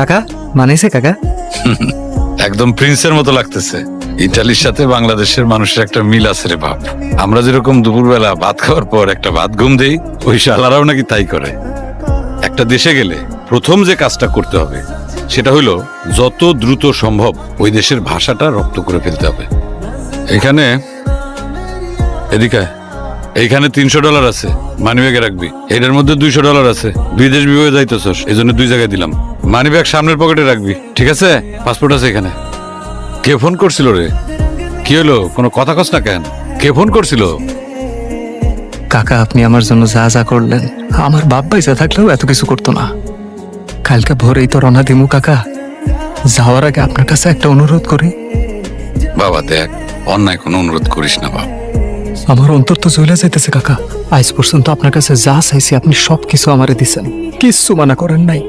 কাকা? মানেছে কাকা? একদম প্রিন্সের মতো লাগতেছে। ইটালির সাথে বাংলাদেশের মানুষের একটা মিল আছে রে বাপ। আমরা যেরকম দুপুরবেলা ভাত খাওয়ার পর একটা ভাত ঘুম দেই, ওই শালারাও নাকি তাই করে। একটা দেশে গেলে প্রথম যে কাজটা করতে হবে, সেটা হলো যত দ্রুত সম্ভব ওই দেশের ভাষাটা রপ্ত করে ফেলতে হবে। এখানে, এদিকে, এইখানে তিনশো ডলার আছে, মানিব্যাগে রাখবি। এটার মধ্যে দুইশো ডলার আছে। দুই দেশ বিভাগে যাইতেছস এই জন্য দুই জায়গায় দিলাম। মানিব্যাগ সামনের পকেটে রাখবি ঠিক আছে? পাসপোর্ট আছে এখানে। কে ফোন করছিল রে? কি হলো? কোনো কথা কস না কেন? কে ফোন করছিল? কাকা আপনি আমার জন্য যা যা করলেন আমার বাপ বাইসা থাকলেও এত কিছু করতো না। কালকে ভোরেই তো রনা দিমু কাকা। যাওয়ার আগে আপনার কাছে একটা অনুরোধ করি। বাবা দেখ অন্যায় কোনো অনুরোধ করিস না বাবা আমার অন্তর তো জ্বলে যাইতেছে কাকা। আজ পর্যন্ত আপনার কাছে যা চাইছি আপনি সব কিছু আমারে দিছেন। কিচ্ছু মানা করেন নাই।